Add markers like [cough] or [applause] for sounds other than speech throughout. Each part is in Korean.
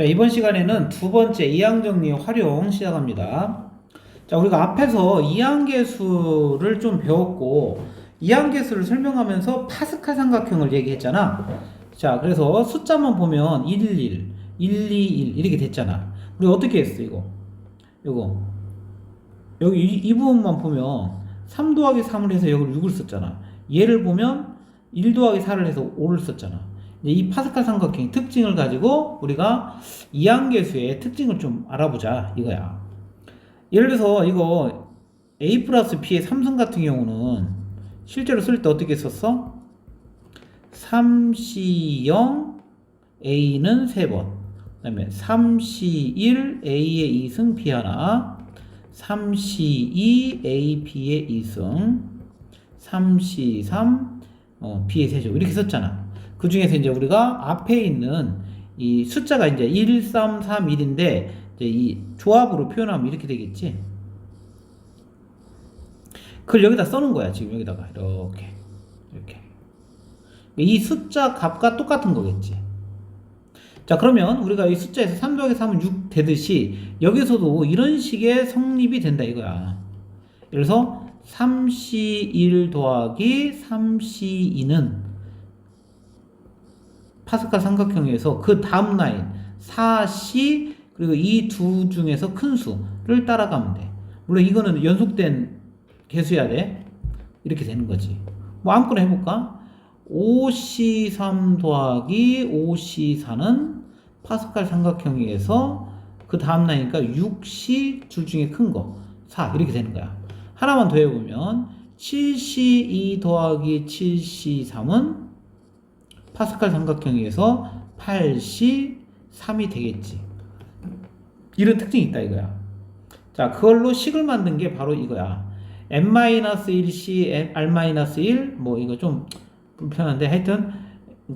자, 이번 시간에는 두 번째 이항정리 활용 시작합니다. 자, 우리가 앞에서 이항계수를 좀 배웠고, 이항계수를 설명하면서 파스칼 삼각형을 얘기했잖아. 자, 그래서 숫자만 보면 1, 1, 1, 2, 1 이렇게 됐잖아. 우리 어떻게 했어, 이거? 이거. 여기 이, 이 부분만 보면 3 더하기 3을 해서 여기 6을 썼잖아. 얘를 보면 1 더하기 4를 해서 5를 썼잖아. 이 파스칼 삼각형의 특징을 가지고 우리가 이항계수의 특징을 좀 알아보자 이거야. 예를 들어서 이거 a 플러스 b의 삼성 같은 경우는 실제로 쓸 때 어떻게 썼어? 3C0 a는 3번 그 다음에 3C1 a의 2승 b 하나 3C2 a b의 2승 3C3 어, b의 세제곱 이렇게 썼잖아. 그 중에서 이제 우리가 앞에 있는 이 숫자가 이제 1, 3, 3, 1인데 이제 이 조합으로 표현하면 이렇게 되겠지. 그걸 여기다 써는 거야 지금 여기다가 이렇게 이렇게 이 숫자 값과 똑같은 거겠지. 자 그러면 우리가 이 숫자에서 3 더하기 3은 6 되듯이 여기서도 이런 식의 성립이 된다 이거야. 그래서 3C1 더하기 3C2는 파스칼 삼각형에서 그 다음 라인 4C 그리고 이 두 중에서 큰 수를 따라가면 돼. 물론 이거는 연속된 개수야 돼. 이렇게 되는 거지. 뭐 아무거나 해볼까? 5C3 더하기 5C4는 파스칼 삼각형에서 그 다음 라인이니까 6C 둘 중에 큰 거. 4 이렇게 되는 거야. 하나만 더 해보면 7C2 더하기 7C3은 파스칼 삼각형에서 8C 3이 되겠지. 이런 특징이 있다 이거야. 자, 그걸로 식을 만든 게 바로 이거야. n-1c r-1 뭐 이거 좀 불편한데 하여튼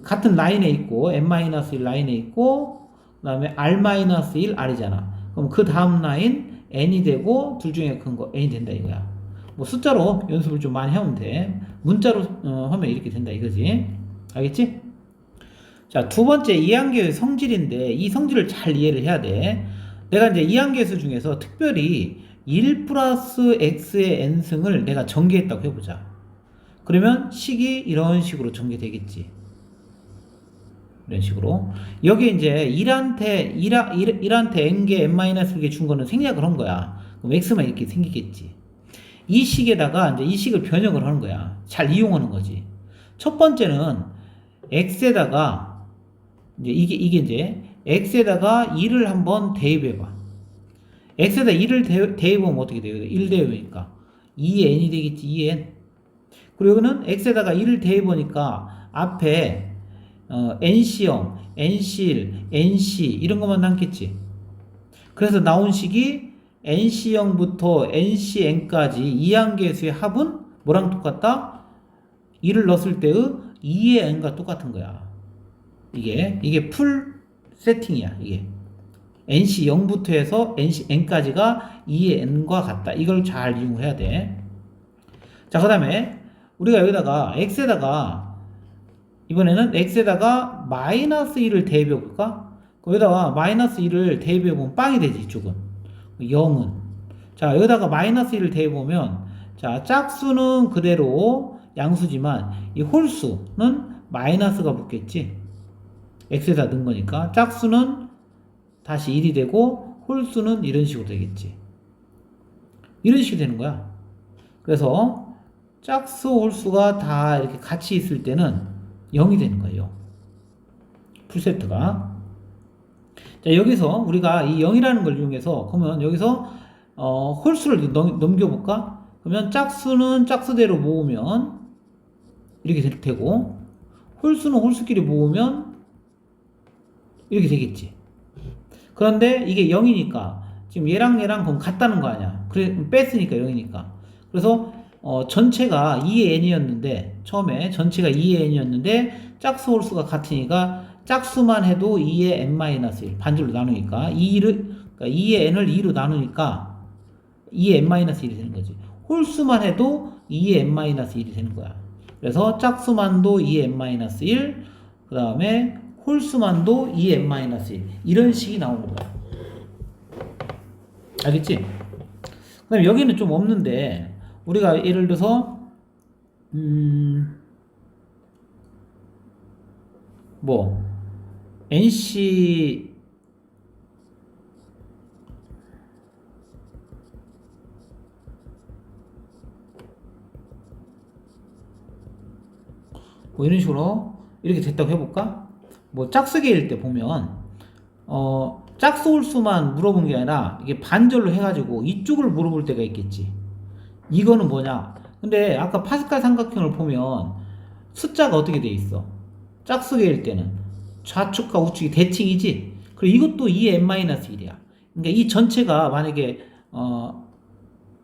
같은 라인에 있고 n-1 라인에 있고 그 다음에 r-1 r이잖아. 그럼 그 다음 라인 n이 되고 둘 중에 큰 거 n이 된다 이거야. 뭐 숫자로 연습을 좀 많이 해오면 돼. 문자로 어, 하면 이렇게 된다 이거지. 알겠지? 자, 두 번째 이항계의 성질인데 이 성질을 잘 이해를 해야 돼. 내가 이제 이항계수 중에서 특별히 1 플러스 x의 n승을 내가 전개했다고 해보자. 그러면 식이 이런 식으로 전개되겠지. 이런 식으로. 여기 이제 1한테, 1, 1, 1한테 n개, n-1개 준 거는 생략을 한 거야. 그럼 x만 이렇게 생기겠지. 이 식에다가 이제 이 식을 변형을 하는 거야. 잘 이용하는 거지. 첫 번째는 x에다가 이제 이게 이게 이제 x에다가 1을 한번 대입해 봐. x에다 1을 대, 대입하면 어떻게 돼요? 1 대입이니까 2n이 되겠지. 2n. 그리고 여기는 x에다가 1을 대입하니까 앞에 어, nC형, nC1, nC 이런 것만 남겠지. 그래서 나온 식이 nC형부터 ncn까지 이항계수의 합은 뭐랑 똑같다? 1을 넣었을 때의 2의 n과 똑같은 거야. 이게 이게 풀 세팅이야. 이게 nc 0부터 해서 nc n까지가 2의 n과 같다. 이걸 잘 이용해야 돼. 자, 그 다음에 우리가 여기다가 x에다가 이번에는 x에다가 마이너스 1을 대입해 볼까? 여기다가 마이너스 1을 대입해 보면 빵이 되지, 이쪽은. 0은. 자, 여기다가 마이너스 1을 대입해 보면 자, 짝수는 그대로 양수지만 이 홀수는 마이너스가 붙겠지. X에다 넣은 거니까 짝수는 다시 1이 되고 홀수는 이런 식으로 되겠지. 이런 식이 되는 거야. 그래서 짝수 홀수가 다 이렇게 같이 있을 때는 0이 되는 거예요. 풀세트가. 자, 여기서 우리가 이 0이라는 걸 이용해서 그러면 여기서 어, 홀수를 넘겨볼까? 그러면 짝수는 짝수대로 모으면 이렇게 될 테고 홀수는 홀수끼리 모으면 이렇게 되겠지. 그런데 이게 0이니까 지금 얘랑 얘랑 그럼 같다는 거 아니야. 그래 뺐으니까 0이니까. 그래서 어, 전체가 2의 n이었는데 처음에 전체가 2의 n이었는데 짝수 홀수가 같으니까 짝수만 해도 2의 n-1 반절로 나누니까 2를 그러니까 2의 n을 2로 나누니까 2의 n-1이 되는 거지. 홀수만 해도 2의 n-1이 되는 거야. 그래서 짝수만도 2의 n-1, 그 다음에 홀수만도 2n-1 이런 식이 나오는 거야. 알겠지? 그다음 여기는 좀 없는데 우리가 예를 들어서 음, 뭐 NC 뭐 이런 식으로 이렇게 됐다고 해볼까? 뭐 짝수계일 때 보면 어 짝수 홀수만 물어본 게 아니라 이게 반절로 해가지고 이쪽을 물어볼 때가 있겠지. 이거는 뭐냐? 근데 아까 파스칼 삼각형을 보면 숫자가 어떻게 돼 있어? 짝수계일 때는 좌측과 우측이 대칭이지. 그리고 이것도 2n-1이야. 그러니까 이 전체가 만약에 어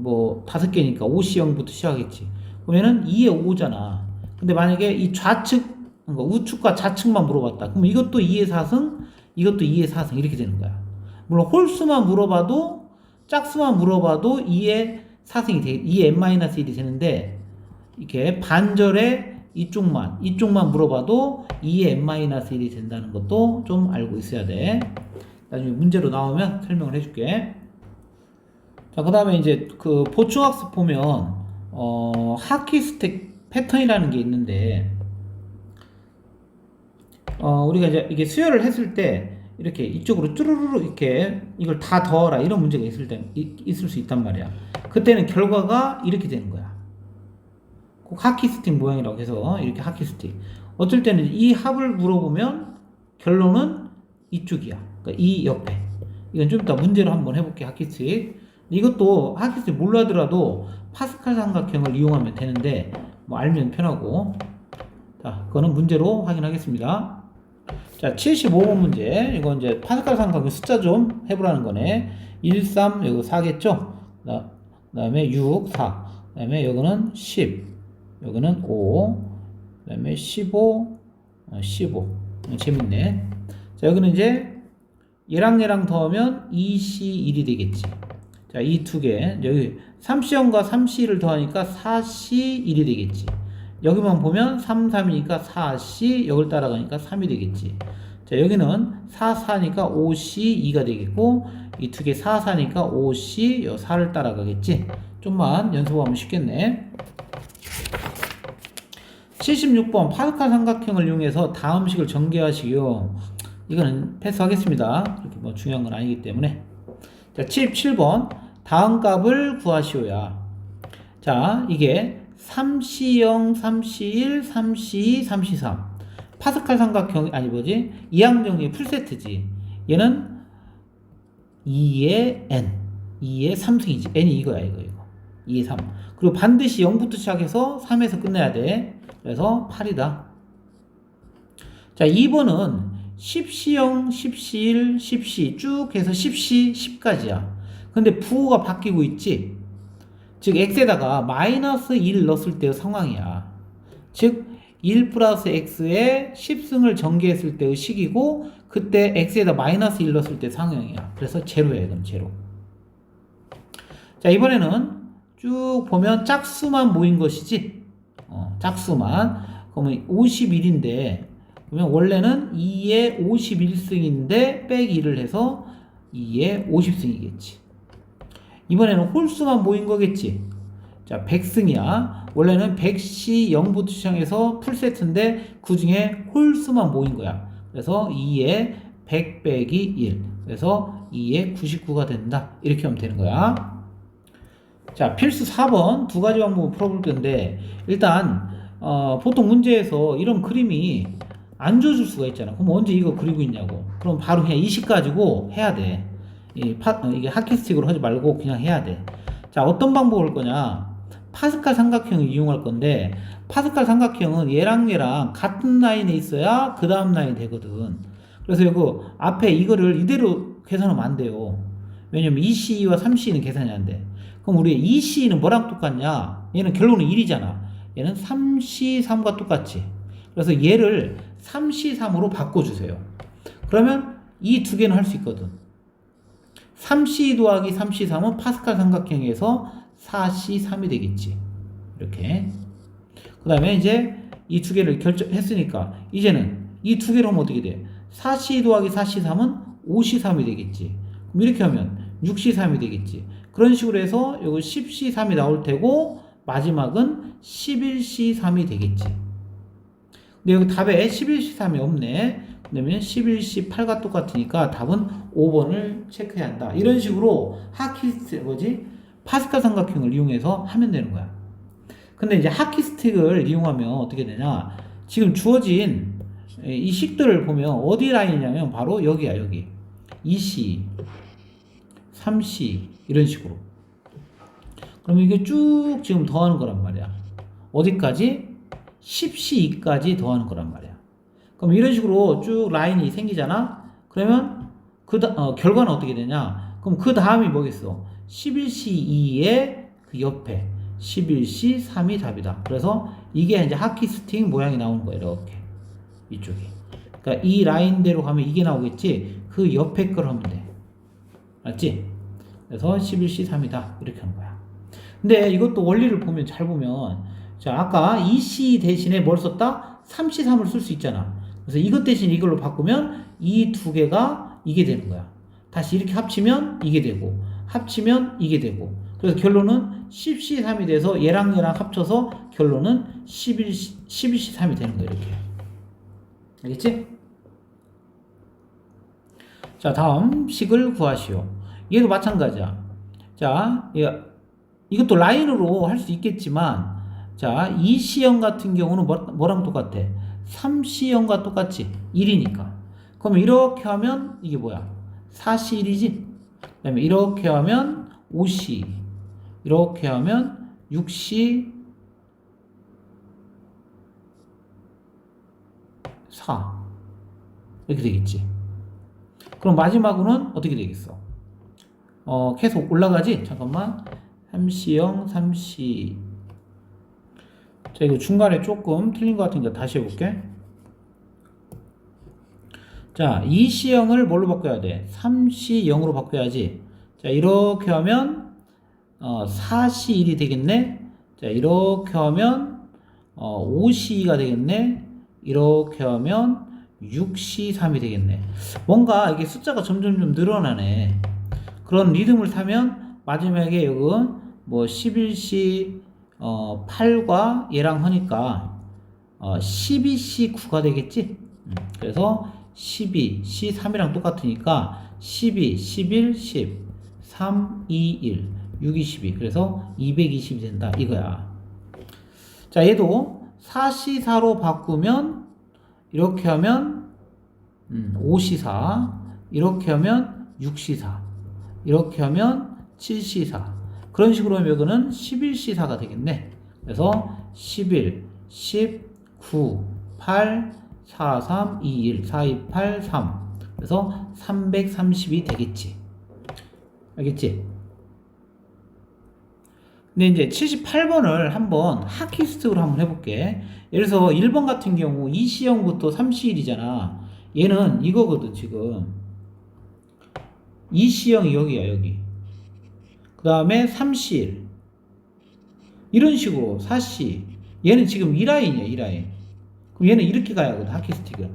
뭐 다섯 개니까 5C형부터 시작하겠지. 그러면은 2에 5잖아. 근데 만약에 이 좌측 그러니까 우측과 좌측만 물어봤다. 그럼 이것도 2의 4승, 이것도 2의 4승 이렇게 되는 거야. 물론 홀수만 물어봐도 짝수만 물어봐도 2의 4승이 되 2의 n-1이 되는데 이렇게 반절에 이쪽만 이쪽만 물어봐도 2의 n-1이 된다는 것도 좀 알고 있어야 돼. 나중에 문제로 나오면 설명을 해줄게. 자, 그 다음에 이제 그 보충학습 보면 어, 하키 스택 패턴이라는 게 있는데 어, 우리가 이제 이게 수열을 했을 때 이렇게 이쪽으로 쭈루루루 이렇게 이걸 다 더하라 이런 문제가 있을 때 있, 있을 수 있단 말이야. 그때는 결과가 이렇게 되는 거야. 꼭 하키 스틱 모양이라고 해서 이렇게 하키 스틱. 어쩔 때는 이 합을 물어보면 결론은 이쪽이야. 그러니까 이 옆에. 이건 좀 이따 문제로 한번 해볼게 하키 스틱. 이것도 하키 스틱 몰라더라도 파스칼 삼각형을 이용하면 되는데 뭐 알면 편하고. 자, 그거는 문제로 확인하겠습니다. 자, 75번 문제. 이거 이제 파스칼 삼각형 숫자 좀 해보라는 거네. 1, 3, 이거 4겠죠? 그 다음에 6, 4. 그 다음에 여기는 10. 여기는 5. 그 다음에 15, 어, 15. 어, 재밌네. 자, 여기는 이제 얘랑 얘랑 더하면 2C1이 되겠지. 자, 이 두 개. 여기 3C0과 3C를 더하니까 4C1이 되겠지. 여기만 보면 3, 3이니까 4C, 여기를 따라가니까 3이 되겠지. 자, 여기는 4, 4니까 5C, 2가 되겠고, 이 두 개 4, 4니까 5C, 요 4를 따라가겠지. 좀만 연습하면 쉽겠네. 76번 파스칼 삼각형을 이용해서 다음 식을 전개하시오. 이거는 패스하겠습니다. 이렇게 뭐 중요한 건 아니기 때문에. 자, 77번 다음 값을 구하시오야. 자, 이게 3C0, 3C1, 3C2, 3C3. 파스칼 삼각형 아니 뭐지? 이항정리의 풀세트지. 얘는 2의 n, 2의 3승이지. n이 이거야, 이거 이거. 2의 3. 그리고 반드시 0부터 시작해서 3에서 끝내야 돼. 그래서 8이다. 자, 2번은 10C0, 10C1, 10C 쭉 해서 10C, 10까지야. 근데 부호가 바뀌고 있지? 즉, x에다가 마이너스 1 넣었을 때의 상황이야. 즉, 1 플러스 x에 10승을 전개했을 때의 식이고, 그때 x에다 마이너스 1 넣었을 때 상황이야. 그래서 제로야, 이건 제로. 자, 이번에는 쭉 보면 짝수만 모인 것이지? 어, 짝수만. 그러면 51인데, 그러면 원래는 2에 51승인데, 백 1을 해서 2에 50승이겠지. 이번에는 홀수만 모인 거겠지. 자, 100승이야. 원래는 100시 0부터 시작해서 풀세트인데 그 중에 홀수만 모인 거야. 그래서 2에 100 빼기 1. 그래서 2에 99가 된다. 이렇게 하면 되는 거야. 자, 필수 4번 두 가지 방법을 풀어볼 건데 일단 어, 보통 문제에서 이런 그림이 안 줘줄 수가 있잖아. 그럼 언제 이거 그리고 있냐고. 그럼 바로 그냥 이식 가지고 해야 돼. 이 파, 이게 하키스틱으로 하지 말고 그냥 해야 돼. 자, 어떤 방법을 할 거냐? 파스칼 삼각형을 이용할 건데, 파스칼 삼각형은 얘랑 얘랑 같은 라인에 있어야 그 다음 라인이 되거든. 그래서 이거 앞에 이거를 이대로 계산하면 안 돼요. 왜냐면 2C와 3C는 계산이 안 돼. 그럼 우리 2C는 뭐랑 똑같냐? 얘는 결론은 1이잖아. 얘는 3C3과 똑같지. 그래서 얘를 3C3으로 바꿔주세요. 그러면 이 두 개는 할 수 있거든. 3C 더하기 3C3은 파스칼 삼각형에서 4C3이 되겠지. 이렇게. 그 다음에 이제 이 두 개를 결정했으니까 이제는 이 두 개로 하면 어떻게 돼? 4C 더하기 4C3은 5C3이 되겠지. 그럼 이렇게 하면 6C3이 되겠지. 그런 식으로 해서 여기 10C3이 나올 테고 마지막은 11C3이 되겠지. 근데 여기 답에 11C3이 없네. 그러면 11C8과 똑같으니까 답은 5번을 체크해야 한다. 이런 식으로 하키스트 뭐지? 파스칼 삼각형을 이용해서 하면 되는 거야. 근데 이제 하키스틱을 이용하면 어떻게 되냐? 지금 주어진 이 식들을 보면 어디 라인이냐면 바로 여기야 여기 2C, 3C 이런 식으로. 그럼 이게 쭉 지금 더하는 거란 말이야. 어디까지? 10C2까지 더하는 거란 말이야. 그럼 이런 식으로 쭉 라인이 생기잖아? 그러면 그 다, 어, 결과는 어떻게 되냐? 그럼 그 다음이 뭐겠어? 11C2의 그 옆에 11C3이 답이다. 그래서 이게 이제 하키 스틱 모양이 나오는 거예요. 이렇게. 이쪽이. 그러니까 이 라인대로 가면 이게 나오겠지? 그 옆에 걸 하면 돼. 맞지? 그래서 11C3이다. 이렇게 하는 거야. 근데 이것도 원리를 보면 잘 보면 자, 아까 2C 대신에 뭘 썼다? 3C3을 쓸 수 있잖아. 그래서 이것 대신 이걸로 바꾸면 이 두 개가 이게 되는 거야. 다시 이렇게 합치면 이게 되고 합치면 이게 되고 그래서 결론은 10C3이 돼서 얘랑 얘랑 합쳐서 결론은 11, 11C3이 되는 거야 이렇게 알겠지? 자 다음 식을 구하시오 얘도 마찬가지야 자 얘, 이것도 라인으로 할 수 있겠지만 자, 이 C형 같은 경우는 뭐, 뭐랑 똑같아? 3C형과 똑같지? 1이니까. 그러면 이렇게 하면 이게 뭐야? 4C1이지? 그 다음에 이렇게 하면 5C. 이렇게 하면 6C 4. 이렇게 되겠지. 그럼 마지막으로는 어떻게 되겠어? 어, 계속 올라가지? 잠깐만. 3C형, 3C. 자, 이거 중간에 조금 틀린 것 같으니까 다시 해볼게. 자, 2C형을 뭘로 바꿔야 돼? 3C0으로 바꿔야지. 자, 이렇게 하면, 어, 4C1이 되겠네? 자, 이렇게 하면, 어, 5C가 되겠네? 이렇게 하면, 6C3이 되겠네. 뭔가 이게 숫자가 점점 좀 늘어나네. 그런 리듬을 타면, 마지막에 여기 뭐 11C, 어, 8과 얘랑 하니까 어, 12C9가 되겠지? 음, 그래서 12, C3이랑 똑같으니까 12, 11, 10, 3, 2, 1, 6, 22. 그래서 220이 된다. 이거야. 자, 얘도 4C4로 바꾸면 이렇게 하면 음, 5C4, 이렇게 하면 6C4, 이렇게 하면 7C4. 그런 식으로 하면 이거는 11C4가 되겠네. 그래서 11, 10, 9, 8, 4, 3, 2, 1, 4, 2, 8, 3. 그래서 330이 되겠지. 알겠지? 근데 이제 78번을 한번 하키스틱으로 한번 해볼게. 예를 들어서 1번 같은 경우 2C형부터 3C1이잖아. 얘는 이거거든, 지금. 2C형이 여기야, 여기. 그 다음에 3C1. 이런 식으로 4C. 얘는 지금 2라인이야, 2라인. 그럼 얘는 이렇게 가야 하거든, 하키 스틱은.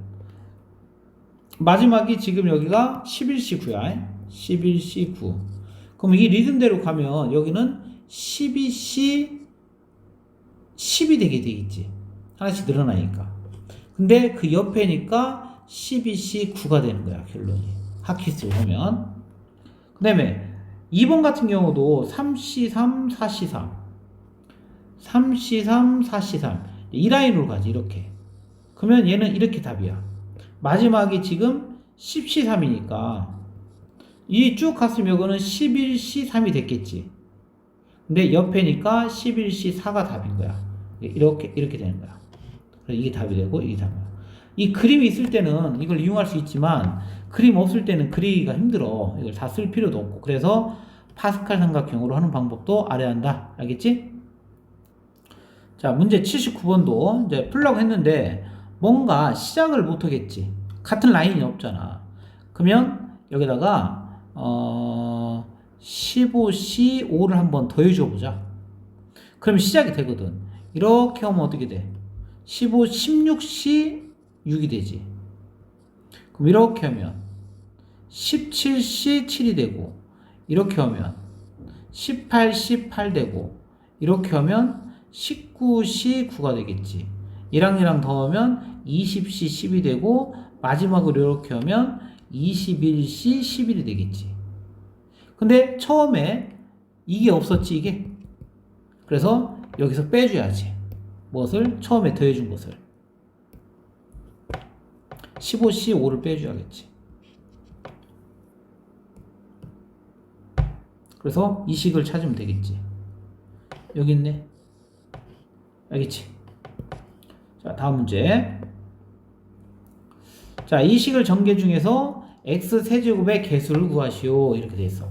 마지막이 지금 여기가 11C9야. 11C9. 그럼 이 리듬대로 가면 여기는 12C 10이 되게 되겠지. 하나씩 늘어나니까. 근데 그 옆에니까 12C9가 되는 거야, 결론이. 하키스틱 보면. 그 다음에 2번 같은 경우도 3C3, 4C3. 3C3, 4C3. 이 라인으로 가지, 이렇게. 그러면 얘는 이렇게 답이야. 마지막이 지금 10C3이니까 이 쭉 갔으면 이거는 11C3이 됐겠지. 근데 옆에니까 11C4가 답인 거야. 이렇게 이렇게 되는 거야. 그래서 이게 답이 되고 이게 답이야. 이 그림이 있을 때는 이걸 이용할 수 있지만 그림 없을 때는 그리기가 힘들어. 이걸 다 쓸 필요도 없고. 그래서 파스칼 삼각형으로 하는 방법도 알아야 한다. 알겠지? 자, 문제 79번도 이제 풀라고 했는데 뭔가 시작을 못 하겠지. 같은 라인이 없잖아. 그러면 여기다가 어 15C 5를 한번 더해 줘 보자. 그럼 시작이 되거든. 이렇게 하면 어떻게 돼? 15, 16C 6이 되지. 그럼 이렇게 하면 17C 7이 되고 이렇게 하면 18C 8 되고 이렇게 하면 19C 9가 되겠지. 이랑 이랑 더하면 20C 10이 되고 마지막으로 이렇게 하면 21C 11이 되겠지. 근데 처음에 이게 없었지 이게. 그래서 여기서 빼줘야지. 무엇을? 처음에 더해준 것을. 15C 5를 빼줘야겠지. 그래서 이 식을 찾으면 되겠지. 여기 있네. 알겠지? 자, 다음 문제. 자, 이 식을 전개 중에서 x 세제곱의 개수를 구하시오. 이렇게 돼 있어.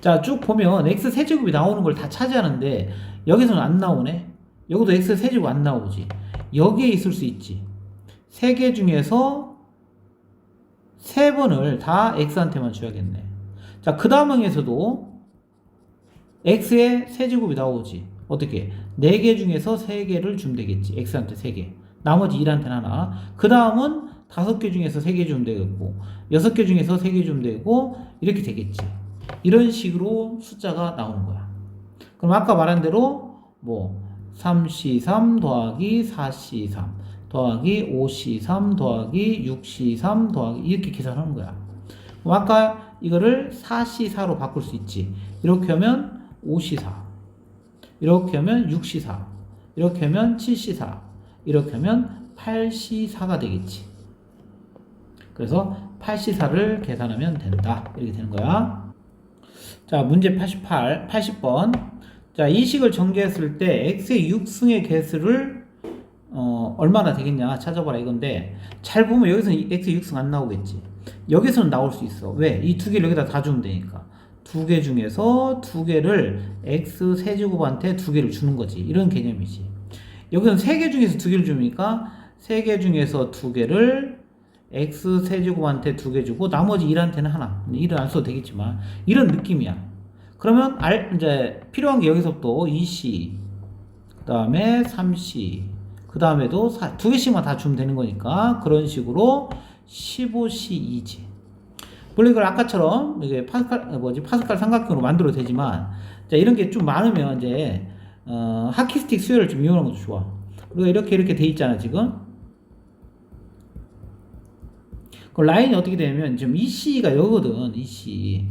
자, 쭉 보면 x 세제곱이 나오는 걸 다 차지하는데 여기서는 안 나오네. 여기도 x 세제곱 안 나오지. 여기에 있을 수 있지. 세 개 중에서 세 번을 다 x한테만 줘야겠네. 자, 그 다음 항에서도 x의 세제곱이 나오지. 어떻게? 네개 중에서 세 개를 주면 되겠지. x한테 세 개. 나머지 1한테는 하나. 그 다음은 다섯 개 중에서 세개 주면 되겠고, 여섯 개 중에서 세개 주면 되고, 이렇게 되겠지. 이런 식으로 숫자가 나오는 거야. 그럼 아까 말한 대로, 뭐, 3C3 더하기 4C3 더하기 5C3 더하기 6C3 더하기 이렇게 계산하는 거야. 아까 이거를 4C4로 바꿀 수 있지. 이렇게 하면 5C4. 이렇게 하면 6C4. 이렇게 하면 7C4. 이렇게 하면 8C4가 되겠지. 그래서 8C4를 계산하면 된다. 이렇게 되는 거야. 자, 문제 88, 80번. 자, 이 식을 전개했을 때 x의 6승의 개수를 어, 얼마나 되겠냐 찾아봐라 이건데 잘 보면 여기서는 x 6승 안 나오겠지. 여기서는 나올 수 있어. 왜? 이 두 개를 여기다 다 주면 되니까. 두 개 중에서 두 개를 x 세제곱한테 두 개를 주는 거지. 이런 개념이지. 여기는 세 개 중에서 두 개를 주니까 세 개 중에서 두 개를 x 세제곱한테 두 개 주고 나머지 1한테는 하나. 1은 안 써도 되겠지만 이런 느낌이야. 그러면 알 이제 필요한 게 여기서부터 2c 그다음에 3c 그다음에도 두 개씩만 다 주면 되는 거니까 그런 식으로 15c2지. 물론 이걸 아까처럼 이게 파스칼 뭐지 파스칼 삼각형으로 만들어도 되지만 자 이런 게 좀 많으면 이제 어, 하키스틱 수열을 좀 이용하는 것도 좋아. 그리고 이렇게 이렇게 돼 있잖아 지금. 그 라인이 어떻게 되냐면 지금 EC가 여거든 EC.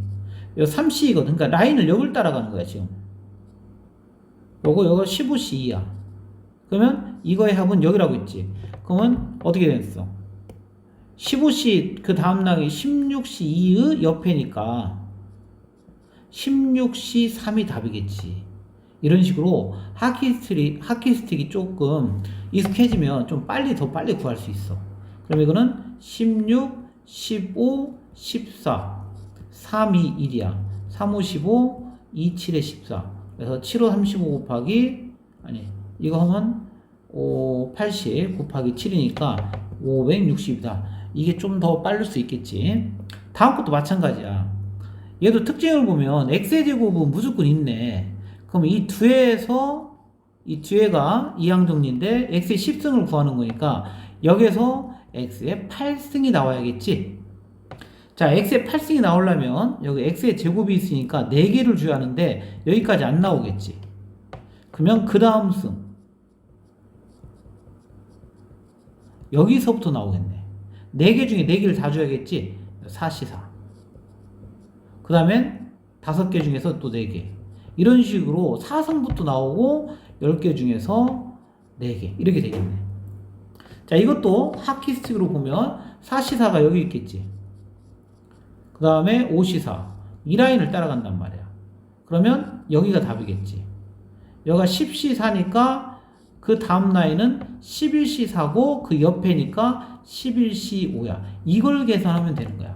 요 3C거든. 그러니까 라인을 여길 따라가는 거야 지금. 요거 요거 15C야. 그러면 이거의 합은 여기라고 있지. 그러면 어떻게 됐어? 15C 그 다음 랑이 16C2의 옆에니까 16C3이 답이겠지. 이런 식으로 하키스틱이, 하키스틱이 조금 익숙해지면 좀 빨리 더 빨리 구할 수 있어. 그럼 이거는 16, 15, 14, 3, 2, 1이야. 3, 5, 15, 2, 7에 14. 그래서 7, 5, 35 곱하기, 아니, 이거 하면 5, 80 곱하기 7이니까 560이다. 이게 좀 더 빠를 수 있겠지. 다음 것도 마찬가지야. 얘도 특징을 보면 x의 제곱은 무조건 있네. 그럼 이 뒤에서 이 뒤에가 이항정리인데 x의 10승을 구하는 거니까 여기에서 x의 8승이 나와야겠지. 자, x의 8승이 나오려면 여기 x의 제곱이 있으니까 4개를 줘야 하는데 여기까지 안 나오겠지. 그러면 그 다음 승. 여기서부터 나오겠네. 4개 중에 4개를 다 줘야겠지. 4시4. 그 다음엔 5개 중에서 또 4개. 이런 식으로 4승부터 나오고 10개 중에서 4개. 이렇게 되겠네. 자, 이것도 하키스틱으로 보면 4시사가 여기 있겠지. 그 다음에 5시사. 이 라인을 따라간단 말이야. 그러면 여기가 답이겠지. 여기가 10시사니까 그 다음 라인은 11시사고 그 옆에니까 11C5야. 이걸 계산하면 되는 거야.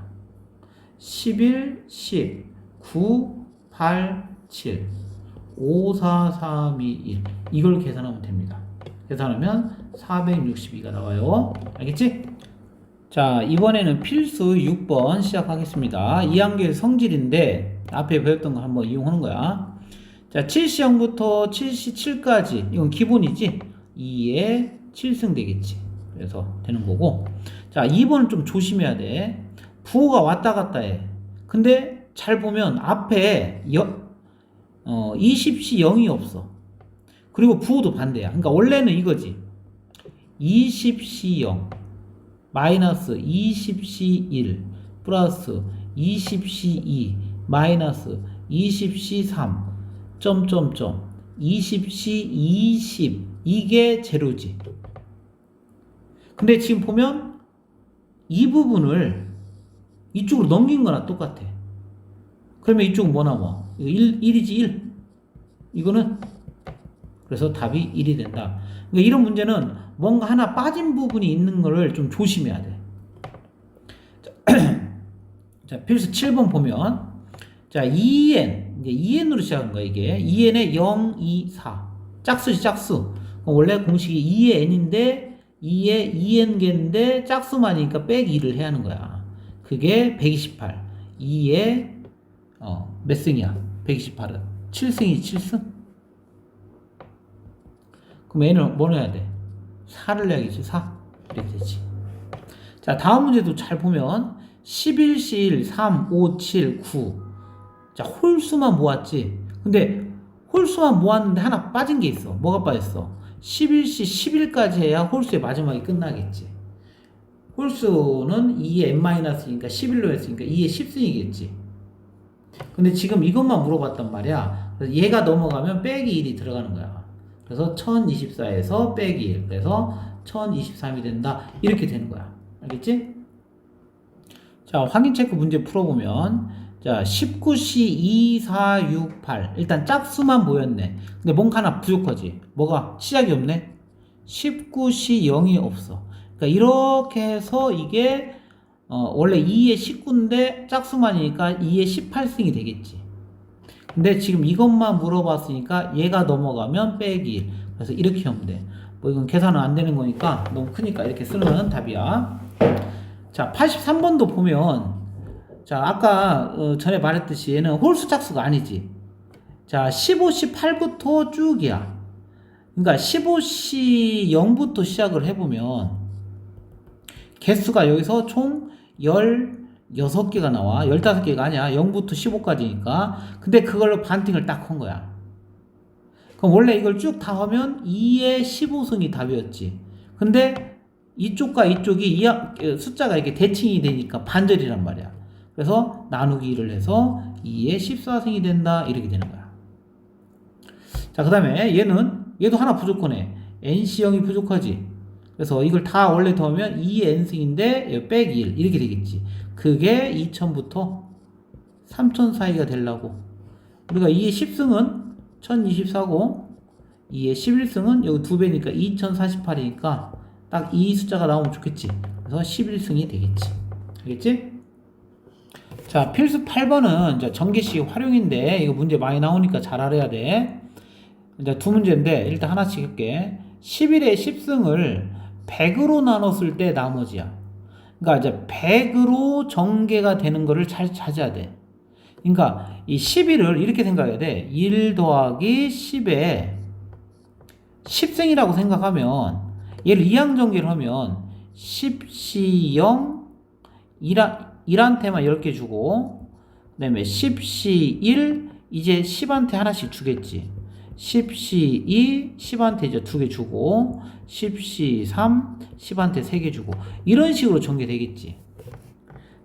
11, 10, 9, 8, 7, 5, 4, 3, 2, 1. 이걸 계산하면 됩니다. 계산하면 462가 나와요. 알겠지? 자, 이번에는 필수 6번 시작하겠습니다. 2학기의 성질인데 앞에 배웠던 거 한번 이용하는 거야. 자, 7시형부터 77까지 이건 기본이지. 2에 7승 되겠지. 그래서 되는 거고. 자, 2번은 좀 조심해야 돼. 부호가 왔다 갔다 해. 근데 잘 보면 앞에 여, 어, 20시 0이 없어. 그리고 부호도 반대야. 그러니까 원래는 이거지. 20시 0 마이너스 20시 1 플러스 20시 2 마이너스 20시 3 점점점 20시 20 이게 제로지. 근데 지금 보면 이 부분을 이쪽으로 넘긴 거나 똑같아. 그러면 이쪽은 뭐? 이거 1, 1이지 1. 이거는 그래서 답이 1이 된다. 그러니까 이런 문제는 뭔가 하나 빠진 부분이 있는 거를 좀 조심해야 돼. 자, [clears throat] 필수 7번 보면 자, 2n 이제 2n으로 시작한 거야, 이게. 2n에 0, 2, 4. 짝수지 짝수. 원래 공식이 2의 n인데 2의 2n개인데 짝수만이니까 빼 2를 해야 하는 거야. 그게 128. 2의 어, 몇 승이야? 128은 7승이 7승? 그럼 n은 뭐 넣어야 돼? 4를 내야겠지. 4. 이렇게 되지. 자, 다음 문제도 잘 보면 11시 1, 3, 5, 7, 9. 자, 홀수만 모았지. 근데 홀수만 모았는데 하나 빠진 게 있어. 뭐가 빠졌어? 11시 10일까지 해야 홀수의 마지막이 끝나겠지. 홀수는 2의 n-니까 11로 했으니까 2의 10승이겠지. 근데 지금 이것만 물어봤단 말이야. 그래서 얘가 넘어가면 빼기 1이 들어가는 거야. 그래서 1024에서 빼기 1. 그래서 1023이 된다. 이렇게 되는 거야. 알겠지? 자, 확인 체크 문제 풀어보면, 자, 19시 2, 4, 6, 8. 일단 짝수만 모였네. 근데 뭔가 하나 부족하지. 뭐가? 시작이 없네? 19시 0이 없어. 그러니까 이렇게 해서 이게, 어, 원래 2의 19인데 짝수만이니까 2의 18승이 되겠지. 근데 지금 이것만 물어봤으니까 얘가 넘어가면 빼기 1. 그래서 이렇게 하면 돼. 뭐 이건 계산은 안 되는 거니까 너무 크니까 이렇게 쓰는 답이야. 자, 83번도 보면 자, 아까 어, 전에 말했듯이 얘는 홀수 짝수가 아니지. 자, 15시 8부터 쭉이야. 그러니까 15시 0부터 시작을 해보면 개수가 여기서 총 16개가 나와. 15개가 아니야. 0부터 15까지니까. 근데 그걸로 반팅을 딱 한 거야. 그럼 원래 이걸 쭉 다 하면 2의 15승이 답이었지. 근데 이쪽과 이쪽이 이 하- 숫자가 이렇게 대칭이 되니까 반절이란 말이야. 그래서 나누기를 해서 2의 14승이 된다. 이렇게 되는 거야. 자, 그 다음에 얘는, 얘도 하나 부족하네. NC형이 부족하지. 그래서 이걸 다 원래 더하면 2의 N승인데 빼기 1. 이렇게 되겠지. 그게 2000부터 3000 사이가 되려고. 우리가 2의 10승은 1024고, 2의 11승은 여기 두 배니까 2048이니까 딱 이 숫자가 나오면 좋겠지. 그래서 11승이 되겠지. 알겠지? 자, 필수 8번은 이제 전개식 활용인데 이거 문제 많이 나오니까 잘 알아야 돼. 이제 두 문제인데 일단 하나씩 할게. 11의 10승을 100으로 나눴을 때 나머지야. 그러니까 이제 100으로 전개가 되는 거를 잘 찾아야 돼. 그러니까 이 11을 이렇게 생각해야 돼. 1 더하기 10에 10승이라고 생각하면 얘를 이항 전개를 하면 10시 0 1한, 1한테만 10개 주고 그 다음에 10시 1 이제 10한테 하나씩 주겠지. 10시 2 10한테 이제 두개 주고 10시 3 10한테 세개 주고 이런 식으로 전개되겠지.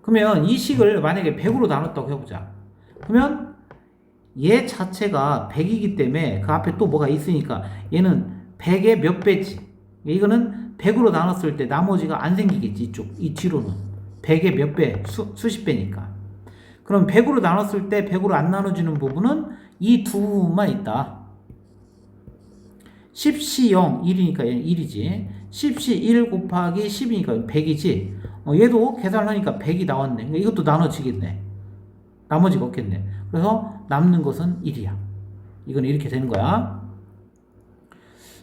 그러면 이 식을 만약에 100으로 나눴다고 해보자. 그러면 얘 자체가 100이기 때문에 그 앞에 또 뭐가 있으니까 얘는 100의 몇 배지? 이거는 100으로 나눴을 때 나머지가 안 생기겠지 이쪽 이 뒤로는 100의 몇 배, 수, 수십 배니까. 그럼 100으로 나눴을 때 100으로 안 나눠지는 부분은 이두 부분만 있다. 10시 0, 1이니까 얘는 1이지. 10시 1 곱하기 10이니까 100이지. 어, 얘도 계산을 하니까 100이 나왔네. 그러니까 이것도 나눠지겠네. 나머지가 없겠네. 그래서 남는 것은 1이야. 이건 이렇게 되는 거야.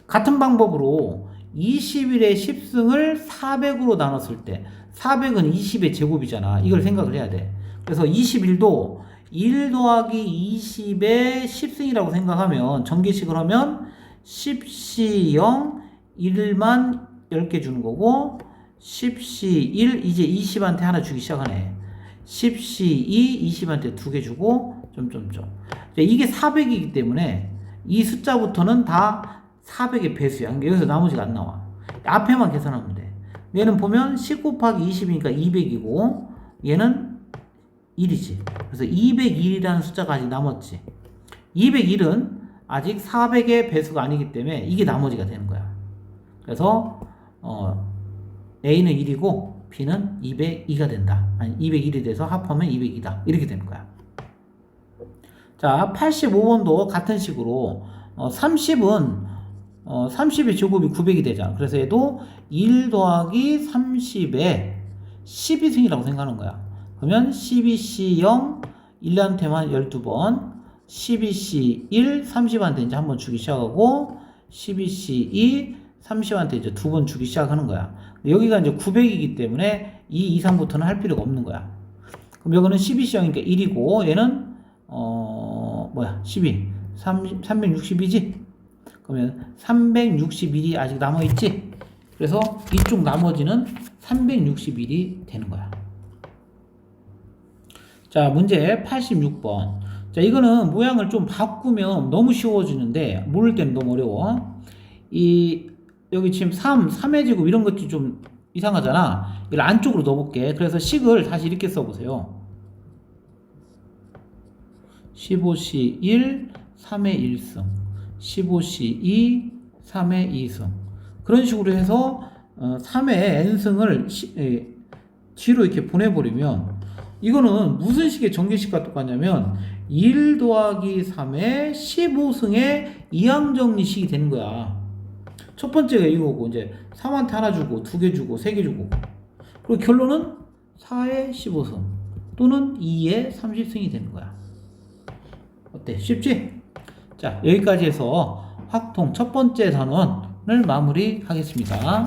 같은 방법으로 20일의 10승을 400으로 나눴을 때 400은 20의 제곱이잖아. 이걸 생각을 해야 돼. 그래서 21도 1 더하기 20의 10승이라고 생각하면 전개식을 하면 10시 0 1만 10개 주는 거고 10C 1 이제 20한테 하나 주기 시작하네. 10C 2 20한테 두 개 주고 점점점. 이게 400이기 때문에 이 숫자부터는 다 400의 배수야. 여기서 나머지가 안 나와. 앞에만 계산하면 돼. 얘는 보면 10 곱하기 20이니까 200이고 얘는 1이지. 그래서 201이라는 숫자가 아직 남았지. 201은 아직 400의 배수가 아니기 때문에 이게 나머지가 되는 거야. 그래서 어, A는 1이고 B는 202가 된다. 아니 201이 돼서 합하면 202다. 이렇게 되는 거야. 자, 85번도 같은 식으로 어, 30은 어, 30의 제곱이 900이 되잖아. 그래서 얘도 1 더하기 30에 12승이라고 생각하는 거야. 그러면 12C0 1한테만 12번 12C 1 30한테 이제 한 번 주기 시작하고 12C 2 30한테 이제 두 번 주기 시작하는 거야. 여기가 이제 900이기 때문에 이 이상부터는 할 필요가 없는 거야. 그럼 여기는 12C0이니까 1이고 얘는 어 뭐야 12 3, 360이지? 그러면 361이 아직 남아있지? 그래서 이쪽 나머지는 361이 되는 거야. 자, 문제 86번. 자, 이거는 모양을 좀 바꾸면 너무 쉬워지는데, 모를 때는 너무 어려워. 이, 여기 지금 3, 3의 제곱 이런 것들이 좀 이상하잖아. 이걸 안쪽으로 넣어볼게. 그래서 식을 다시 이렇게 써보세요. 15C 1, 3의 1승. 15C 2, 3의 2승. 그런 식으로 해서 어, 3의 n승을 뒤로 이렇게 보내버리면 이거는 무슨 식의 전개식과 똑같냐면 1 더하기 3의 15승의 이항정리식이 되는 거야. 첫 번째가 이거고 이제 3한테 하나 주고 두 개 주고 세 개 주고 그리고 결론은 4의 15승 또는 2의 30승이 되는 거야. 어때? 쉽지? 자, 여기까지 해서 확통 첫 번째 단원을 마무리하겠습니다.